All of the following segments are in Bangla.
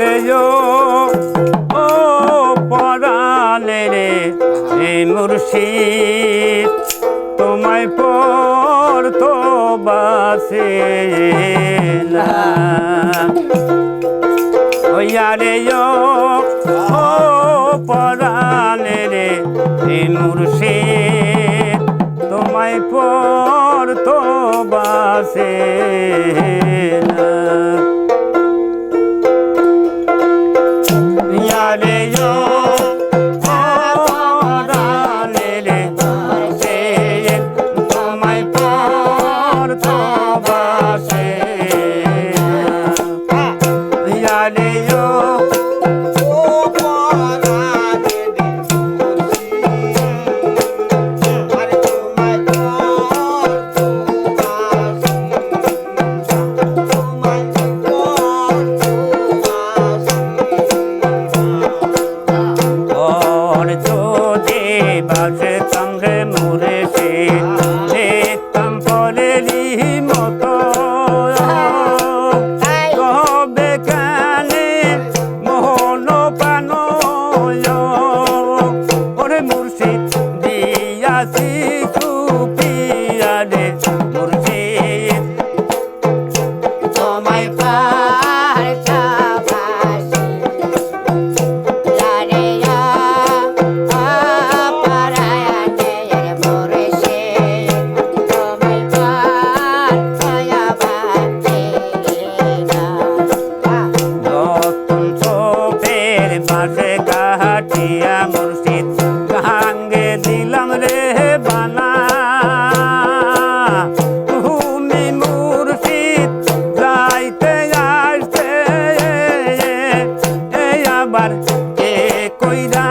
রে ও পরালে রে এ মুর্শিদ, তোমায় পর তো বাসে না। হইয়া রে ও পরানে রে এ মুর্শিদ, তোমায় পর তো বাসে জানিও পাশে কাহাটিয়া মুর্শিদ দিলাম রে বানা। আবার কইরা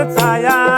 i tsaya